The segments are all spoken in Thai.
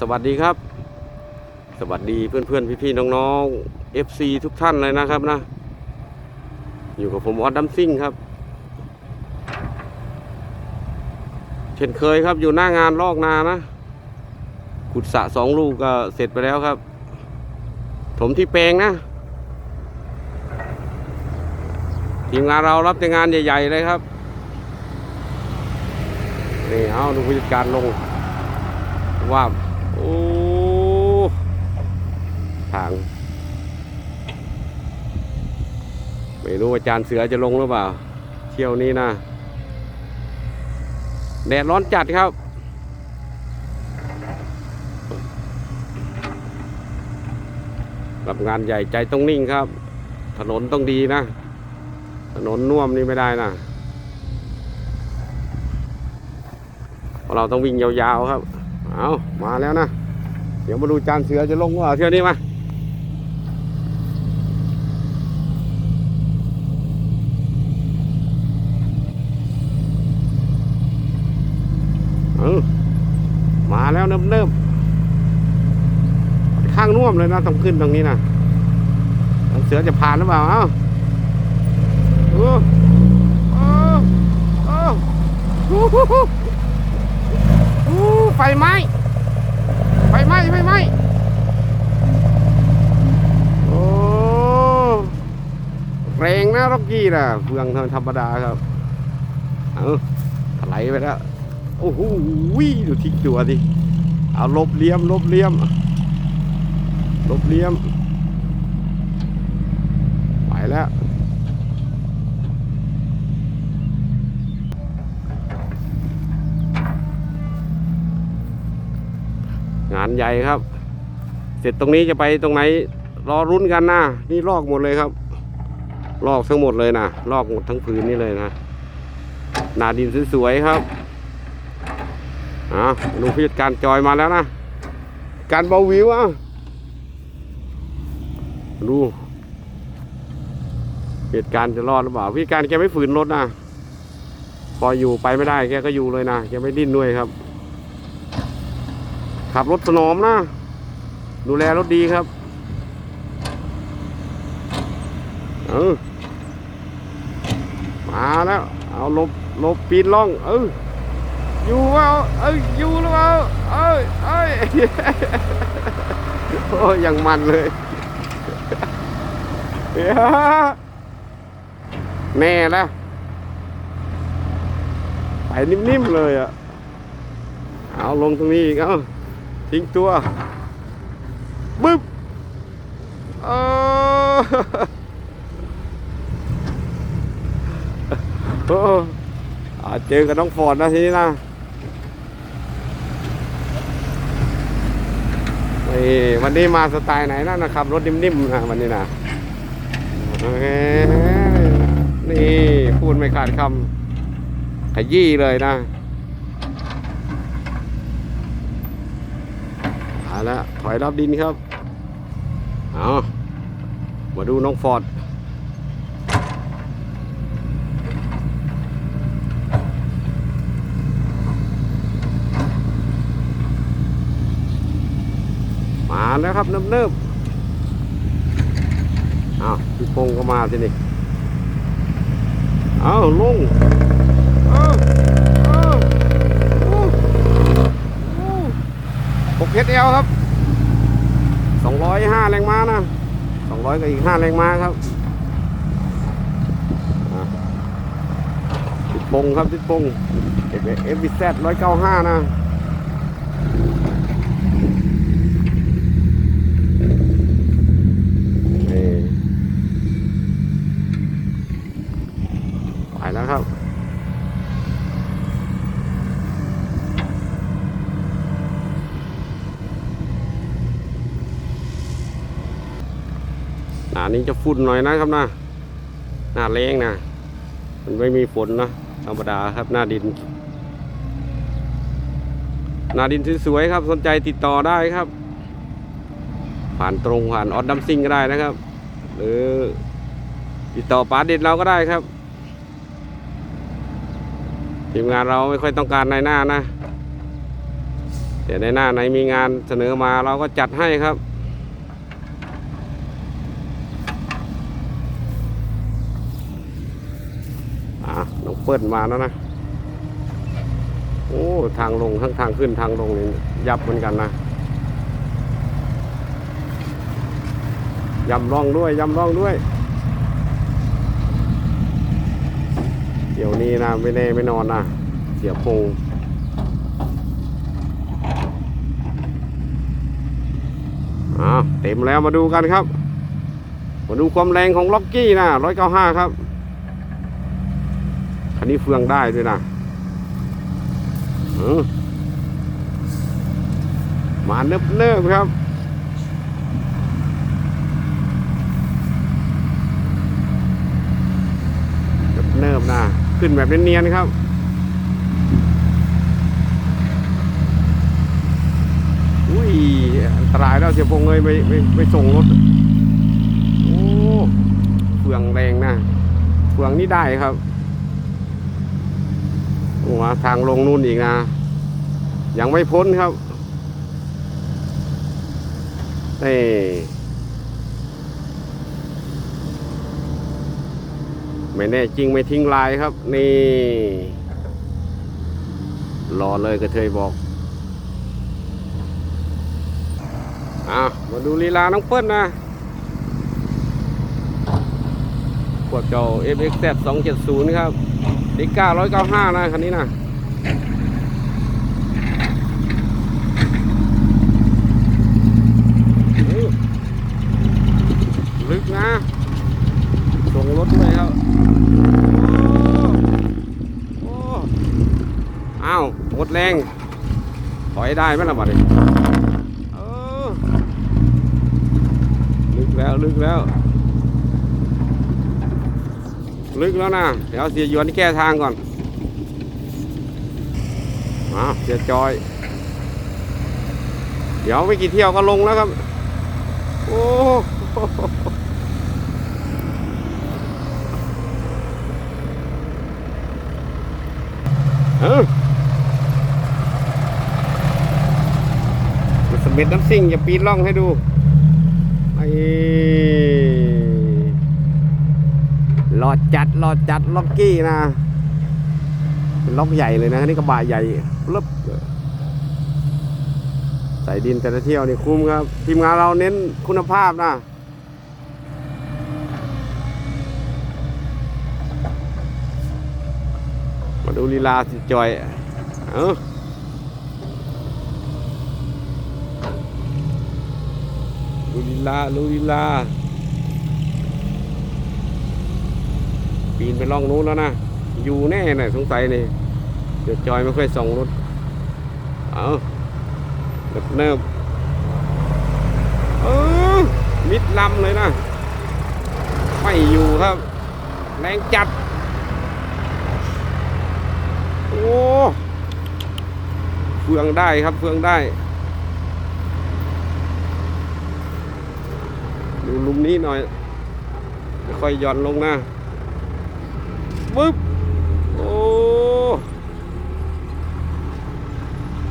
สวัสดีครับ สวัสดีเพื่อนๆพี่ๆน้องๆ FC ทุกท่านเลยนะครับนะ อยู่กับผมออดดัมซิ่งครับ เช่นเคยครับอยู่หน้างานลอกนานะ ขุดสะสองลูกก็เสร็จไปแล้วครับ ถมที่แปลงนะ ทีมงานเรารับแต่งานใหญ่ ๆ เลยครับ นี่เอาดูผู้จัดการลงว่า โอ้ทาง ไม่รู้อาจารย์เสือจะลงหรือเปล่า เที่ยวนี้นะแดดร้อนจัดครับ รับงานใหญ่ใจต้องนิ่งครับ ถนนต้องดีนะ ถนนน่วมนี่ไม่ได้นะเพราะเราต้องวิ่งยาวๆครับ เอามาแล้วนะ เดี๋ยวมาดูจานเสือจะลงว่าเที่ยวนี้มาเออมาแล้วเนิบๆข้างน่วมเลยนะต้องขึ้นตรงนี้นะจานเสือจะผ่านหรือเปล่า เอ้าโอ้โอ้โอ้โอ้โหโอ้ ไฟไหม้ ไฟไหม้ไฟไหม้โอ้แรงนะร็อกกี้นะเฟืองธรรมดาครับ เอาถลายไปแล้ว โอ้โหดูทิ้งตัวดิเอาลบเลี้ยม ลบเลี้ยม ลบเลี้ยม ไปแล้ว งานใหญ่ครับ เสร็จตรงนี้จะไปตรงไหนรอรุ้นกันนะนี่ลอกหมดเลยครับ ลอกทั้งหมดเลยนะลอกหมดทั้งผืนนี่เลยนะหนาดินสวยๆครับอ่าลุงพิจการจอยมาแล้วนะ การเบาวิวอะดูเหตุการณ์จะรอดหรือเปล่าพี่การแกไม่ฝืนรถนะ พออยู่ไปไม่ได้แกก็อยู่เลยนะแกไม่ดิ้นด้วยครับ ขับรถสนอมนะ ดูแลรถดีครับเออมาแล้ว เอาลบลบปีนล่อง เอออยู่เปล่าเอ้ยอยู่หรือเปล่าเอ้ยเอ้ยโอ้ยยังมันเลยฮ้ยแน่แล้วไปนิ่มๆเลยอะ เอาลงตรงนี้อีกเอา ทิ้งตัวบึ๊บเออโอ้เจอกับน้องฟอร์ดนะทีนี้นะนี่วันนี้มาสไตล์ไหนนะนะครับ รถนิ่มๆนะวันนี้นะนี่พูดไม่ขาดคำขยี้เลยนะ เอาละถอยรับดินครับ เอามาดูน้องฟอร์ดมาแล้วครับเนิบๆเอาพี่พงก็มาสินี่เอาลงเอาเอาอู้อู้หก เพชรเอลครับสองร้อยห้าแรงม้านะสองร้อยกับอีกห้าแรงม้าครับอะติดปงครับติดปงเอฟเอฟแซดร้อยเก้าห้านะ นี่ไปแล้วครับ ห นี้จะฝุ่นหน่อยนะครับนะหน้าแรงนะมันไม่มีฝนนะธรรมดาครับหน้าดิน หน้าดินสวยๆครับ สนใจติดต่อได้ครับ ผ่านตรงผ่านออดดัมซิงก็ได้นะครับ หรือติดต่อป๋าเด็ดเราก็ได้ครับทีมงานเราไม่ค่อยต้องการในหน้านะเดี๋ยวในหน้าไหนมีงานเสนอมาเราก็จัดให้ครับ อะน้องเปิ้ลมาแล้วนะ โอ้ ทางลงทั้งทางขึ้นทางลงนี่ยับเหมือนกันนะยำร่องด้วยยำร่องด้วย เดี๋ยวนี้นะไม่แน่ไม่นอนนะเสียพงอ่าเต็มแล้วมาดูกันครับ มาดูความแรงของล็อกกี้นะร้อยเก้าห้าครับันนี้เฟืองได้ด้วยนะมาเนิบเนิบๆครับเนิบเนิบๆนะ ขึ้นแบบเนียนๆครับอุ้ยอันตรายแล้วเสียพงเลยไม่ไม่ไม่ส่งรถ โอ้เฟืองแรงนะเฟืองนี่ได้ครับ มาทางลงนู่นอีกนะ ยังไม่พ้นครับนี่ไม่แน่จริงไม่ทิ้งลายครับ นี่รอเลยกระเทยบอกอะมาดูลีลาน้องเปิ้ลนะพวกเจ้า FXZ 270 ครับ ดิก้าร้อยเก้าห้านะคันนี้นะลึกนะส่งรถเลยครับโอ้อ้าวหมดแรง ถอยได้ไหมล่ะบัดนี้เออลึกแล้ว ลึกแล้ว ลึกแล้วนะ เดี๋ยวเสียยวนแก้ทางก่อนมาเสียจอย เดี๋ยวไม่กี่เที่ยวก็ลงแล้วครับ โอ้โหเออสมิธน้ำซิ่งอย่าปีนล่องให้ดูไอ้ หลอ ดจัดหลอดจัดล็อกกี้นะเป็นล็อกใหญ่เลยนะนี่กระบะใหญ่ปึ๊บใส่ดินแต่ละเที่ยวนี่คุ้มครับ ทีมงานเราเน้นคุณภาพนะมาดูลีลาสิจอย เออดูลีลาดูลีลา ปีนไปล่องนู้นแล้วนะ อยู่แน่น่ะสงสัยนี่เดี๋ยวจอยไม่ค่อยส่องรถ เอาเนิบเนิบเออมิดลำเลยนะ ไม่อยู่ครับ แรงจัด โอ้เฟืองได้ครับเฟืองได้ดูลุมนี้หน่อยค่อยย่อนลงนะ ปึ๊บโอ้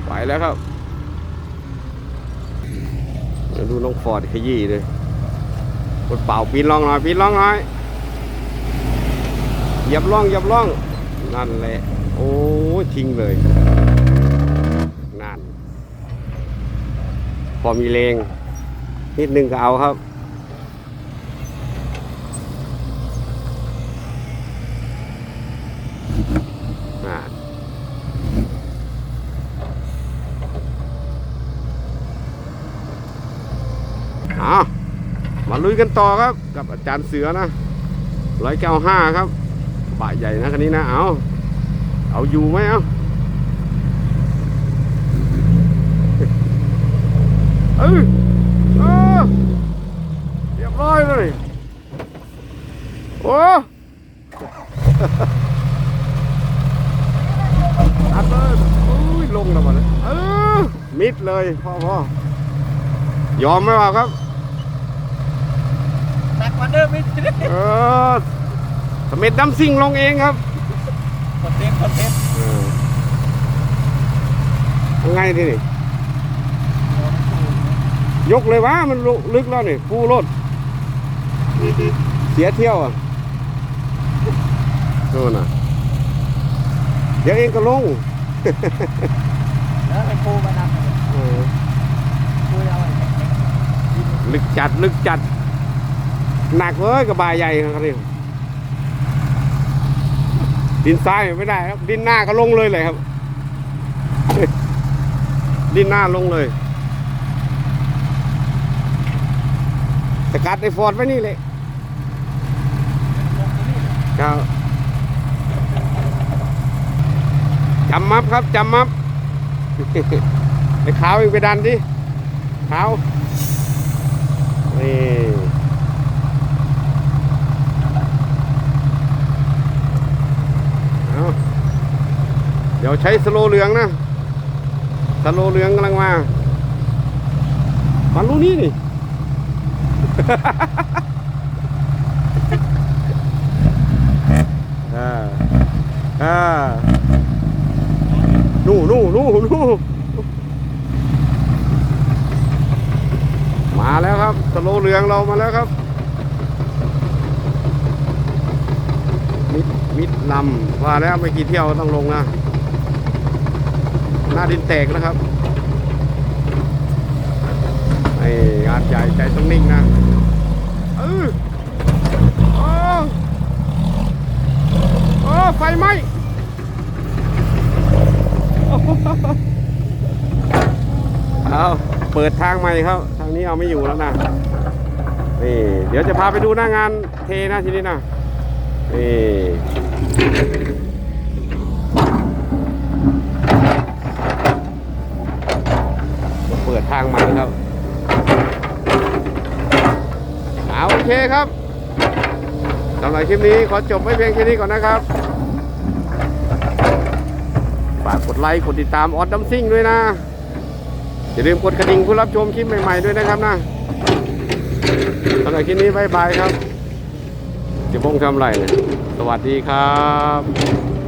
ไปแล้วครับเดี๋ยวดูน้องฟอร์ดขยี้เลยกดเป่าปีนล่องหน่อยปีนล่องหน่อยเหยียบล่องเหยียบล่องนั่นแหละโอ้ทิ้งเลยนั่นพอมีเลงนิดนึงก็เอาครับ อ่าเอา มาลุยกันต่อครับ กับอาจารย์เสือนะร้อยเก้าห้าครับบะใหญ่นะคันนี้นะเอาเอาอยู่ไหมเอาเออเออเรียบร้อยเลยโอ้อัดเลยอุ้ยลงแล้วมันเออมิดเลยพ่อพ่อยอมไหมวะครับ หนักกว่าเดิมอีกเออสมิธดำซิ่งลงเองครับคอนเทนต์คอนเทนต์เออยังไงทีนี่ยกเลยวะมันลึกแล้วนี่ปูรถเสียเที่ยวอะโน่นน่ะเดี๋ยวเองก็ลงแล้วไอ้ปูมาดันเออปูเอาไอ้ลึกจัดลึกจัด หนักเว้ยกระบายใหญ่ครับนี่ดินซ้ายไม่ได้ครับ ดินหน้าก็ลงเลยเลยครับ ดินหน้าลงเลยสกัดไอ้ฟอร์ดไว้นี่เลยครับจำมับครับจำมับไอ้ขาวอีกไปดันดิขาวนี่เอาเดี๋ ยวใช้สโลเหลืองนะสโลเหลืองกำลังมามันรู้นี่นี่ อ่า อ่า นู่นู่นู่นู่มาแล้วครับสโลเหลืองเรามาแล้วครับ มิดมิดลำว่าแล้วไม่กี่เที่ยวต้องลงนะ หน้าดินแตกนะครับไอ้งานใหญ่ใจต้องนิ่งนะเออโอ้โอ้ไฟไหม้เอาเปิดทางใหม่ครับ ทางนี้เอาไม่อยู่แล้วนะนี่เดี๋ยวจะพาไปดูหน้างานเทนะทีนี้นะนี่มาเปิด ทางใหม่ครับเอาโอเคครับสำหรับคลิปนี้ขอจบไว้เพียงแค่นี้ก่อนนะครับฝากกดไลค์กดติดตามออดดัมซิ่งด้วยนะอย่าลืมกดกระดิ่งเพื่อรับชมคลิปใหม่ๆด้วยนะครับนะสำหรับคลิปนี้บายบายครับจะพงทำไรเนี่ยสวัสดีครับ